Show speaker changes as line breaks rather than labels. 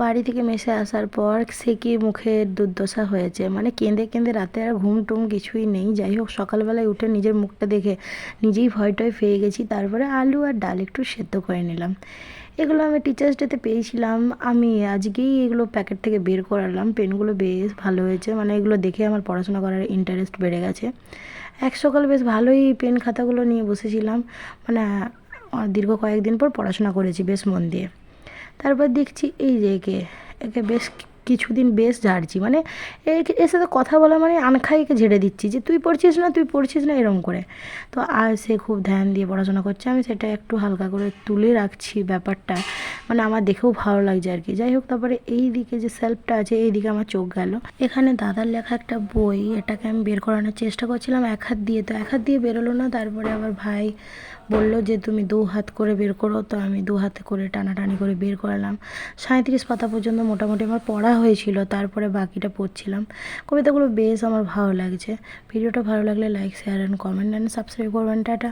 বাড়ি থেকে মেসে আসার পর সে কি মুখের দুর্দশা হয়েছে? মানে কেঁদে কেঁদে রাতে আর ঘুম টুম কিছুই নেই। যাই হোক, সকালবেলায় উঠে নিজের মুখটা দেখে নিজেই ভয় টয় পেয়ে গেছি। তারপরে আলু আর ডাল একটু সেদ্ধ করে নিলাম। এগুলো আমি টিচার্স ডেতে পেয়েছিলাম। আমি আজকেই এগুলো প্যাকেট থেকে বের করালাম। পেনগুলো বেশ ভালো হয়েছে। মানে এগুলো দেখে আমার পড়াশোনা করার ইন্টারেস্ট বেড়ে গেছে। এক সকাল বেশ ভালোই পেন খাতাগুলো নিয়ে বসেছিলাম। মানে দীর্ঘ কয়েকদিন পর পড়াশোনা করেছি বেশ মন দিয়ে। তারপর দেখছি এই যে একে একে বেশ কিছুদিন বেশ ঝাড়ছি। মানে এর সাথে কথা বলা মানে আনখাই একে ঝেড়ে দিচ্ছি যে, তুই পড়ছিস না, তুই পড়ছিস না? এরম করে। তো আর সে খুব ধ্যান দিয়ে পড়াশোনা করছে। আমি সেটা একটু হালকা করে তুলে রাখছি ব্যাপারটা। মানে আমার দেখেও ভালো লাগছে আর কি। যাই হোক, তারপরে এই দিকে যে সেলফটা আছে, এই দিকে আমার চোখ গেল। এখানে দাদার লেখা একটা বই, এটাকে আমি বের করানোর চেষ্টা করছিলাম, এক হাত দিয়ে। তো এক হাত দিয়ে বেরোলো না, তারপরে আবার ভাই বলল যে, তুমি দু হাত করে বের করো। তো আমি দু হাতে করে টানাটানি করে বের করালাম। সাঁত্রিশ পাতা পর্যন্ত মোটামুটি আমার পড়া হয়েছিল, তারপরে বাকিটা পড়ছিলাম। কবিতাগুলো বেশ আমার ভালো লাগছে। ভিডিওটা ভালো লাগলে like share and comment and subscribe করবেন। টাটা।